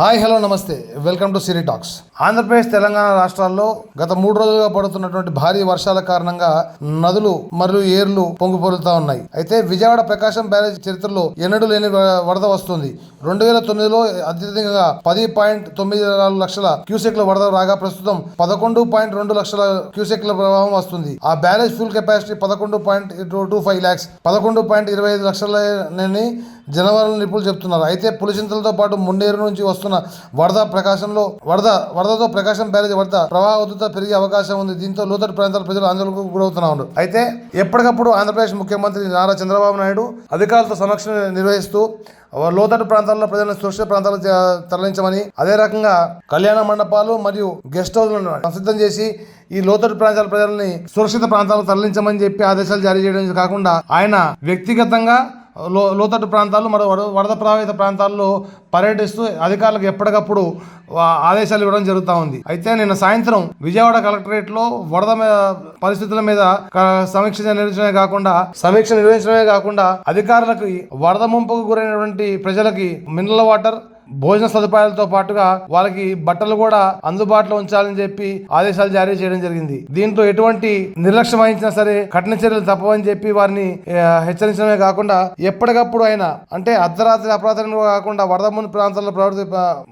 Hi hello నమస్తే. Welcome to Siri talks. Andhra Pradesh Telangana రాష్ట్రాల్లో గత మూడు రోజులుగా పడుతున్నటువంటి భారీ వర్షాల కారణంగా నదులు మరియు ఏర్లు పొంగి ఉన్నాయి. అయితే విజయవాడ ప్రకాశం బ్యారేజ్ చరిత్రలో ఎన్నడూ లేని వ- వరద వస్తుంది. రెండు వేల తొమ్మిదిలో అత్యధికంగా పది పాయింట్ తొమ్మిది నాలుగు లక్షల క్యూసెక్ల వరద రాగా ప్రస్తుతం పదకొండు పాయింట్ రెండు లక్షల క్యూసెక్ల ప్రభావం వస్తుంది. ఆ బ్యారేజ్ ఫుల్ కెపాసిటీ పదకొండు పాయింట్ టూ ఫైవ్ ల్యాక్స్ పదకొండు పాయింట్ ఇరవై ఐదు లక్షలని జనవరం నిపుణులు చెప్తున్నారు. అయితే పులిచింతలతో పాటు మున్నేరు నుంచి వస్తున్న వరద ప్రకాశంలో వరద వరదతో ప్రకాశం బ్యారేజ్ వరద ప్రవాహ ఉధృత పెరిగే అవకాశం ఉంది. దీంతో లోతట్టు ప్రాంతాల ప్రజలు ఆందోళనకు గురవుతున్నారు. అయితే ఎప్పటికప్పుడు ఆంధ్రప్రదేశ్ ముఖ్యమంత్రి నారా చంద్రబాబు నాయుడు అధికారులతో సమీక్ష నిర్వహిస్తూ లోతట్టు ప్రాంతాల్లో ప్రజలను సురక్షిత ప్రాంతాలకు తరలించమని అదే రకంగా కళ్యాణ మండపాలు మరియు గెస్ట్ హౌస్లను సిద్ధం చేసి ఈ లోతట్టు ప్రాంతాల ప్రజల్ని సురక్షిత ప్రాంతాలకు తరలించమని చెప్పి ఆదేశాలు జారీ చేయడం కాకుండా ఆయన వ్యక్తిగతంగా లో లోతట్టు ప్రాంతాలు మరో వరద ప్రభావిత ప్రాంతాల్లో పర్యటిస్తూ అధికారులకు ఎప్పటికప్పుడు ఆదేశాలు ఇవ్వడం జరుగుతూ ఉంది. అయితే నిన్న సాయంత్రం విజయవాడ కలెక్టరేట్లో వరద మీద పరిస్థితుల మీద క- సమీక్ష నిర్వహించడమే కాకుండా సమీక్ష నిర్వహించడమే కాకుండా అధికారులకు వరద ముంపుకు గురైనటువంటి ప్రజలకి మినరల్ వాటర్ భోజన సదుపాయాలతో పాటుగా వాళ్ళకి బట్టలు కూడా అందుబాటులో ఉంచాలని చెప్పి ఆదేశాలు జారీ చేయడం జరిగింది. దీంతో ఎటువంటి నిర్లక్ష్యం వహించినా సరే కఠిన చర్యలు తప్పవని చెప్పి వారిని హెచ్చరించడమే కాకుండా ఎప్పటికప్పుడు ఆయన అంటే అర్ధరాత్రి అపరాత్రి కాకుండా వరద ముందు ప్రాంతాల్లో ప్రవర్తి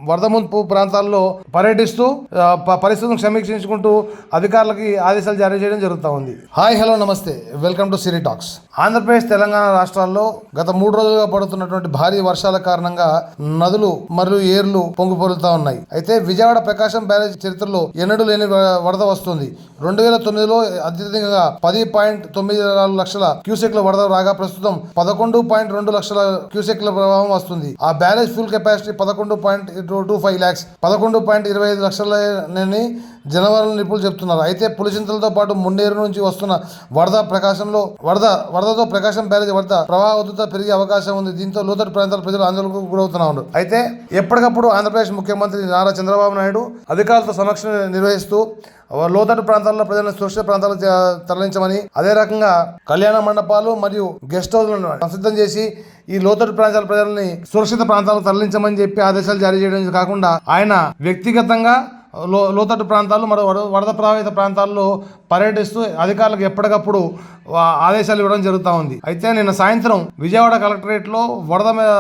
వరద ముంపు ప్రాంతాల్లో పర్యటిస్తూ ప- పరిస్థితులను సమీక్షించుకుంటూ అధికారులకి ఆదేశాలు జారీ చేయడం జరుగుతూ ఉంది. హాయ్ హలో నమస్తే. Welcome to Siri talks. Andhra Pradesh Telangana రాష్ట్రాల్లో గత మూడు రోజులుగా పడుతున్నటువంటి భారీ వర్షాల కారణంగా నదులు మరియు ఏర్లు పొంగిపొరులుతా ఉన్నాయి. అయితే విజయవాడ ప్రకాశం బ్యారేజ్ చరిత్రలో ఎన్నడూ లేని వ- వరద వస్తుంది. రెండు వేల తొమ్మిదిలో అత్యధికంగా పది పాయింట్ తొమ్మిది నాలుగు లక్షల క్యూసెక్ల వరద రాగా ప్రస్తుతం పదకొండు పాయింట్ రెండు లక్షల క్యూసెక్ల ప్రభావం వస్తుంది. ఆ బ్యారేజ్ ఫుల్ కెపాసిటీ పదకొండు పాయింట్ టూ ఫైవ్ ల్యాక్స్ పదకొండు పాయింట్ ఇరవై ఐదు లక్షలని జనవరి నిపుణులు చెప్తున్నారు. అయితే పులిచింతలతో పాటు మున్నేరు నుంచి వస్తున్న వరద ప్రకాశంలో వరద వరద వరదతో ప్రకాశం బ్యారేజ్ వరద ప్రవాహ ఉధృత పెరిగే అవకాశం ఉంది. దీంతో లోతట్టు ప్రాంతాల ప్రజలు ఆందోళనకు గురవుతున్నారు. అయితే ఎప్పటికప్పుడు ఆంధ్రప్రదేశ్ ముఖ్యమంత్రి నారా చంద్రబాబు నాయుడు అధికారులతో సమీక్ష నిర్వహిస్తూ లోతట్టు ప్రాంతాల్లో ప్రజలను సురక్షిత ప్రాంతాలకు తరలించమని అదే రకంగా కళ్యాణ మండపాలు మరియు గెస్ట్ హౌస్లను సిద్ధం చేసి ఈ లోతట్టు ప్రాంతాల ప్రజల్ని సురక్షిత ప్రాంతాలకు తరలించమని చెప్పి ఆదేశాలు జారీ చేయడం కాకుండా ఆయన వ్యక్తిగతంగా లో లోతట్టు ప్రాంతాలు మరో వరద ప్రభావిత ప్రాంతాల్లో పర్యటిస్తూ అధికారులకు ఎప్పటికప్పుడు ఆదేశాలు ఇవ్వడం జరుగుతూ ఉంది. అయితే నిన్న సాయంత్రం విజయవాడ కలెక్టరేట్లో వరద మీద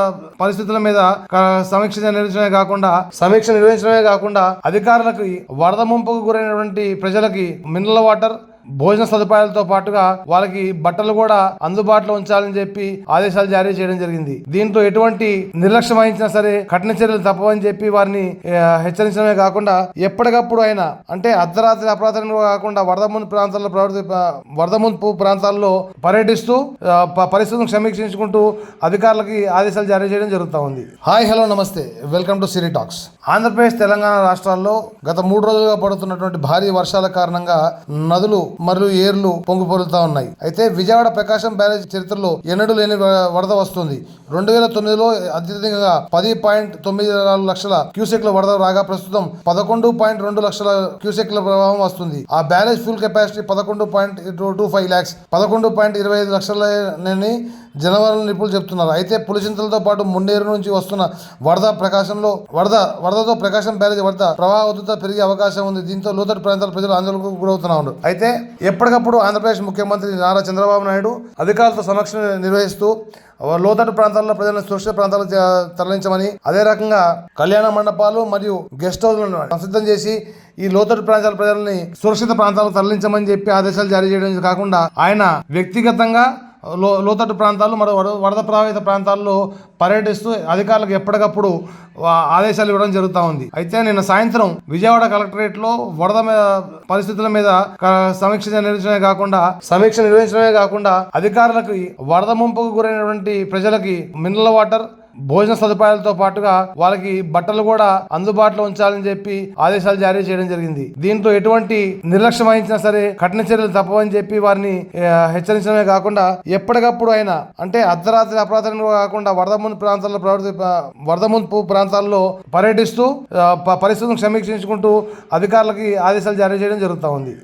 పరిస్థితుల మీద క- సమీక్ష నిర్వహించడమే కాకుండా సమీక్ష నిర్వహించడమే కాకుండా అధికారులకు వరద ముంపుకు గురైనటువంటి ప్రజలకి మినరల్ వాటర్ భోజన సదుపాయాలతో పాటుగా వాళ్ళకి బట్టలు కూడా అందుబాటులో ఉంచాలని చెప్పి ఆదేశాలు జారీ చేయడం జరిగింది. దీంతో ఎటువంటి నిర్లక్ష్యం వహించినా సరే కఠిన చర్యలు తప్పవని చెప్పి వారిని హెచ్చరించడమే కాకుండా ఎప్పటికప్పుడు ఆయన అంటే అర్ధరాత్రి అపరాధంగా కాకుండా వరద ముందు ప్రాంతాల్లో ప్రవర్తి వరద ముంపు ప్రాంతాల్లో పర్యటిస్తూ పరిస్థితులను సమీక్షించుకుంటూ అధికారులకి ఆదేశాలు జారీ చేయడం జరుగుతూ ఉంది. హాయ్ హలో నమస్తే. Welcome to Siri talks. Andhra Pradesh Telangana రాష్ట్రాల్లో గత మూడు రోజులుగా పడుతున్నటువంటి భారీ వర్షాల కారణంగా నదులు మరియు ఏర్లు పొంగిపొరులుతా ఉన్నాయి. అయితే విజయవాడ ప్రకాశం బ్యారేజ్ చరిత్రలో ఎన్నడూ లేని వరద వస్తుంది. రెండు వేల తొమ్మిదిలో అత్యధికంగా పది పాయింట్ తొమ్మిది నాలుగు లక్షల క్యూసెక్ల వరద రాగా ప్రస్తుతం పదకొండు పాయింట్ రెండు లక్షల క్యూసెక్ల ప్రభావం వస్తుంది. ఆ బ్యారేజ్ ఫుల్ కెపాసిటీ పదకొండు పాయింట్ టూ ఫైవ్ ల్యాక్స్ పదకొండు పాయింట్ ఇరవై ఐదు లక్షలని జనవరం నిపుణులు చెప్తున్నారు. అయితే పులిచింతలతో పాటు మున్నేరు నుంచి వస్తున్న వరద ప్రకాశంలో వరద వరదతో ప్రకాశం బ్యారేజ్ వరద ప్రవాహ పెరిగే అవకాశం ఉంది. దీంతో లోతట్టు ప్రాంతాల ప్రజలు ఆందోళనకు గురవుతున్నారు. అయితే ఎప్పటికప్పుడు ఆంధ్రప్రదేశ్ ముఖ్యమంత్రి నారా చంద్రబాబు నాయుడు అధికారులతో సమీక్ష నిర్వహిస్తూ లోతట్టు ప్రాంతాల్లో ప్రజలను సురక్షిత ప్రాంతాలకు తరలించమని అదే రకంగా కళ్యాణ మండపాలు మరియు గెస్ట్ హౌస్లను సిద్ధం చేసి ఈ లోతట్టు ప్రాంతాల ప్రజల్ని సురక్షిత ప్రాంతాలకు తరలించమని చెప్పి ఆదేశాలు జారీ చేయడం కాకుండా ఆయన వ్యక్తిగతంగా లో లోతట్టు ప్రాంతాలు మరియు వరద ప్రభావిత ప్రాంతాల్లో పర్యటిస్తూ అధికారులకు ఎప్పటికప్పుడు ఆదేశాలు ఇవ్వడం జరుగుతూ ఉంది. అయితే నిన్న సాయంత్రం విజయవాడ కలెక్టరేట్లో వరద మీద పరిస్థితుల మీద క- సమీక్ష నిర్వహించడమే కాకుండా సమీక్ష నిర్వహించడమే కాకుండా అధికారులకు వరద ముంపుకు గురైనటువంటి ప్రజలకి మినరల్ వాటర్ భోజన సదుపాయాలతో పాటుగా వాళ్ళకి బట్టలు కూడా అందుబాటులో ఉంచాలని చెప్పి ఆదేశాలు జారీ చేయడం జరిగింది. దీంతో ఎటువంటి నిర్లక్ష్యం వహించినా సరే కఠిన చర్యలు తప్పవని చెప్పి వారిని హెచ్చరించడమే కాకుండా ఎప్పటికప్పుడు ఆయన అంటే అర్ధరాత్రి అపరాత్రి కాకుండా వరద ముందు ప్రాంతాల్లో ప్రవర్తి వరద ముందు ప్రాంతాల్లో పర్యటిస్తూ ప- పరిస్థితులను సమీక్షించుకుంటూ అధికారులకి ఆదేశాలు జారీ చేయడం జరుగుతూ ఉంది.